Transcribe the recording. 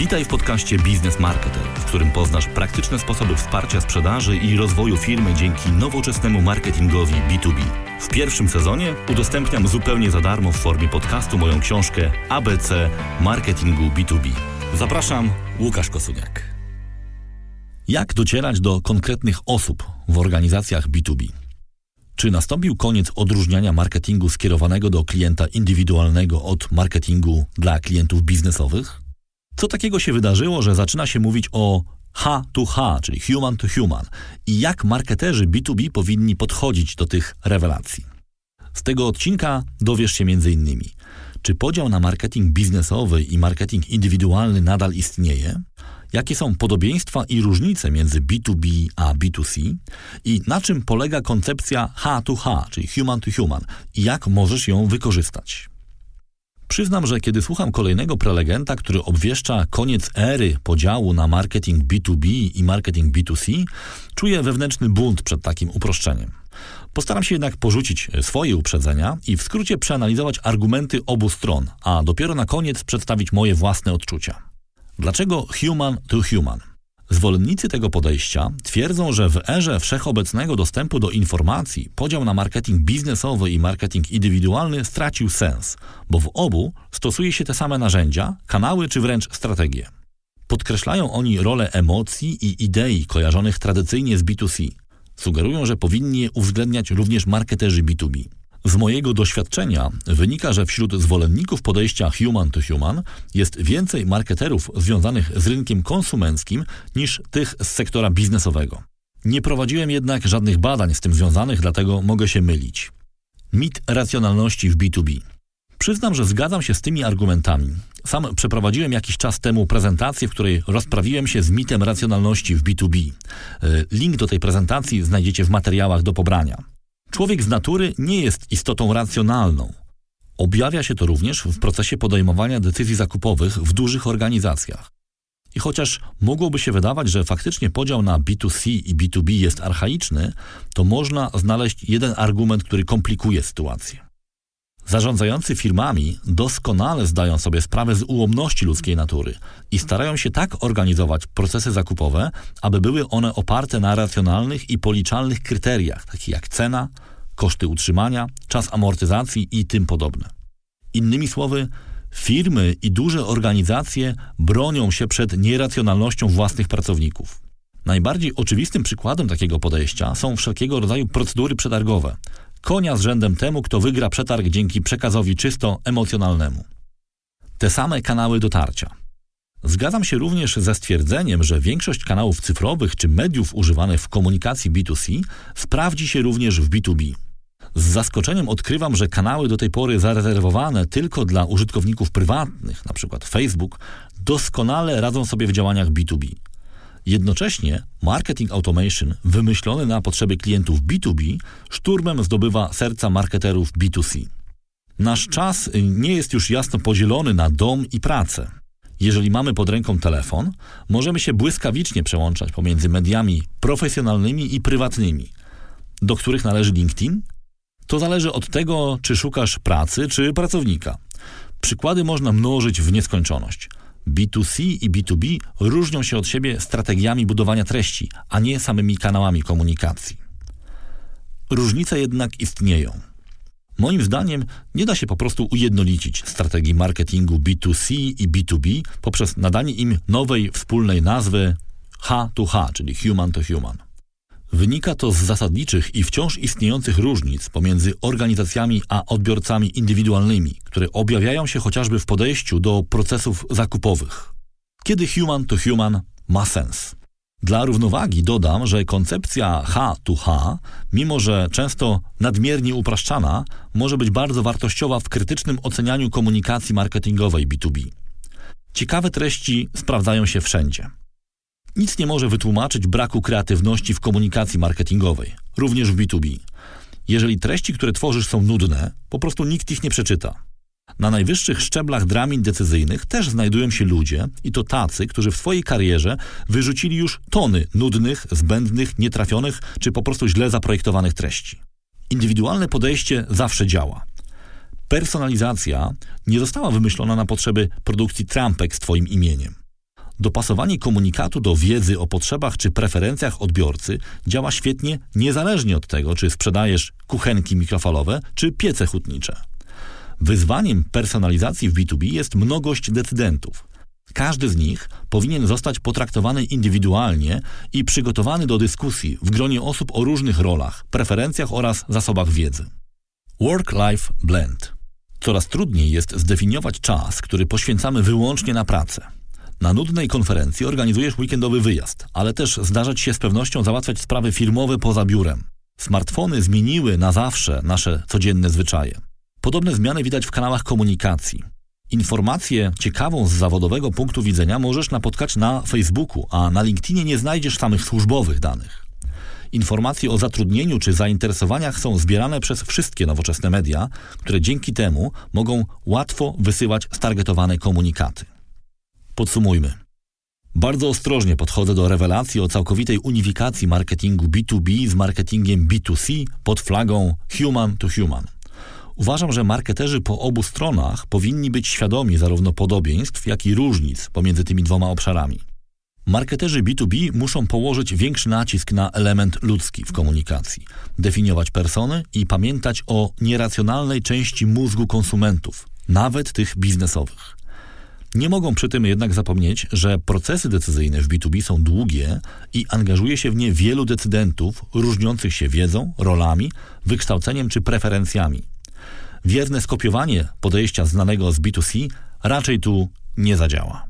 Witaj w podcaście Biznes Marketer, w którym poznasz praktyczne sposoby wsparcia sprzedaży i rozwoju firmy dzięki nowoczesnemu marketingowi B2B. W pierwszym sezonie udostępniam zupełnie za darmo w formie podcastu moją książkę ABC Marketingu B2B. Zapraszam, Łukasz Kosuniak. Jak docierać do konkretnych osób w organizacjach B2B? Czy nastąpił koniec odróżniania marketingu skierowanego do klienta indywidualnego od marketingu dla klientów biznesowych? Co takiego się wydarzyło, że zaczyna się mówić o H to H, czyli human to human i jak marketerzy B2B powinni podchodzić do tych rewelacji? Z tego odcinka dowiesz się m.in. czy podział na marketing biznesowy i marketing indywidualny nadal istnieje, jakie są podobieństwa i różnice między B2B a B2C i na czym polega koncepcja H to H, czyli human to human i jak możesz ją wykorzystać. Przyznam, że kiedy słucham kolejnego prelegenta, który obwieszcza koniec ery podziału na marketing B2B i marketing B2C, czuję wewnętrzny bunt przed takim uproszczeniem. Postaram się jednak porzucić swoje uprzedzenia i w skrócie przeanalizować argumenty obu stron, a dopiero na koniec przedstawić moje własne odczucia. Dlaczego human to human? Zwolennicy tego podejścia twierdzą, że w erze wszechobecnego dostępu do informacji podział na marketing biznesowy i marketing indywidualny stracił sens, bo w obu stosuje się te same narzędzia, kanały czy wręcz strategie. Podkreślają oni rolę emocji i idei kojarzonych tradycyjnie z B2C. Sugerują, że powinni uwzględniać również marketerzy B2B. Z mojego doświadczenia wynika, że wśród zwolenników podejścia human to human jest więcej marketerów związanych z rynkiem konsumenckim niż tych z sektora biznesowego. Nie prowadziłem jednak żadnych badań z tym związanych, dlatego mogę się mylić. Mit racjonalności w B2B. Przyznam, że zgadzam się z tymi argumentami. Sam przeprowadziłem jakiś czas temu prezentację, w której rozprawiłem się z mitem racjonalności w B2B. E, link do tej prezentacji znajdziecie w materiałach do pobrania. Człowiek z natury nie jest istotą racjonalną. Objawia się to również w procesie podejmowania decyzji zakupowych w dużych organizacjach. I chociaż mogłoby się wydawać, że faktycznie podział na B2C i B2B jest archaiczny, to można znaleźć jeden argument, który komplikuje sytuację. Zarządzający firmami doskonale zdają sobie sprawę z ułomności ludzkiej natury i starają się tak organizować procesy zakupowe, aby były one oparte na racjonalnych i policzalnych kryteriach, takich jak cena, koszty utrzymania, czas amortyzacji i tym podobne. Innymi słowy, firmy i duże organizacje bronią się przed nieracjonalnością własnych pracowników. Najbardziej oczywistym przykładem takiego podejścia są wszelkiego rodzaju procedury przetargowe, konia z rzędem temu, kto wygra przetarg dzięki przekazowi czysto emocjonalnemu. Te same kanały dotarcia. Zgadzam się również ze stwierdzeniem, że większość kanałów cyfrowych czy mediów używanych w komunikacji B2C sprawdzi się również w B2B. Z zaskoczeniem odkrywam, że kanały do tej pory zarezerwowane tylko dla użytkowników prywatnych, np. Facebook, doskonale radzą sobie w działaniach B2B. Jednocześnie marketing automation wymyślony na potrzeby klientów B2B szturmem zdobywa serca marketerów B2C. Nasz czas nie jest już jasno podzielony na dom i pracę. Jeżeli mamy pod ręką telefon, możemy się błyskawicznie przełączać pomiędzy mediami profesjonalnymi i prywatnymi. Do których należy LinkedIn? To zależy od tego, czy szukasz pracy, czy pracownika. Przykłady można mnożyć w nieskończoność. B2C i B2B różnią się od siebie strategiami budowania treści, a nie samymi kanałami komunikacji. Różnice jednak istnieją. Moim zdaniem nie da się po prostu ujednolicić strategii marketingu B2C i B2B poprzez nadanie im nowej wspólnej nazwy H to H, czyli human to human. Wynika to z zasadniczych i wciąż istniejących różnic pomiędzy organizacjami a odbiorcami indywidualnymi, które objawiają się chociażby w podejściu do procesów zakupowych. Kiedy human to human ma sens? Dla równowagi dodam, że koncepcja H to H, mimo że często nadmiernie upraszczana, może być bardzo wartościowa w krytycznym ocenianiu komunikacji marketingowej B2B. Ciekawe treści sprawdzają się wszędzie. Nic nie może wytłumaczyć braku kreatywności w komunikacji marketingowej, również w B2B. Jeżeli treści, które tworzysz są nudne, po prostu nikt ich nie przeczyta. Na najwyższych szczeblach dramin decyzyjnych też znajdują się ludzie, i to tacy, którzy w swojej karierze wyrzucili już tony nudnych, zbędnych, nietrafionych czy po prostu źle zaprojektowanych treści. Indywidualne podejście zawsze działa. Personalizacja nie została wymyślona na potrzeby produkcji trampek z Twoim imieniem. Dopasowanie komunikatu do wiedzy o potrzebach czy preferencjach odbiorcy działa świetnie niezależnie od tego, czy sprzedajesz kuchenki mikrofalowe czy piece hutnicze. Wyzwaniem personalizacji w B2B jest mnogość decydentów. Każdy z nich powinien zostać potraktowany indywidualnie i przygotowany do dyskusji w gronie osób o różnych rolach, preferencjach oraz zasobach wiedzy. Work-life blend. Coraz trudniej jest zdefiniować czas, który poświęcamy wyłącznie na pracę. Na nudnej konferencji organizujesz weekendowy wyjazd, ale też zdarza ci się z pewnością załatwiać sprawy firmowe poza biurem. Smartfony zmieniły na zawsze nasze codzienne zwyczaje. Podobne zmiany widać w kanałach komunikacji. Informację ciekawą z zawodowego punktu widzenia możesz napotkać na Facebooku, a na LinkedInie nie znajdziesz samych służbowych danych. Informacje o zatrudnieniu czy zainteresowaniach są zbierane przez wszystkie nowoczesne media, które dzięki temu mogą łatwo wysyłać stargetowane komunikaty. Podsumujmy. Bardzo ostrożnie podchodzę do rewelacji o całkowitej unifikacji marketingu B2B z marketingiem B2C pod flagą human to human. Uważam, że marketerzy po obu stronach powinni być świadomi zarówno podobieństw, jak i różnic pomiędzy tymi dwoma obszarami. Marketerzy B2B muszą położyć większy nacisk na element ludzki w komunikacji, definiować persony i pamiętać o nieracjonalnej części mózgu konsumentów, nawet tych biznesowych. Nie mogą przy tym jednak zapomnieć, że procesy decyzyjne w B2B są długie i angażuje się w nie wielu decydentów różniących się wiedzą, rolami, wykształceniem czy preferencjami. Wierne skopiowanie podejścia znanego z B2C raczej tu nie zadziała.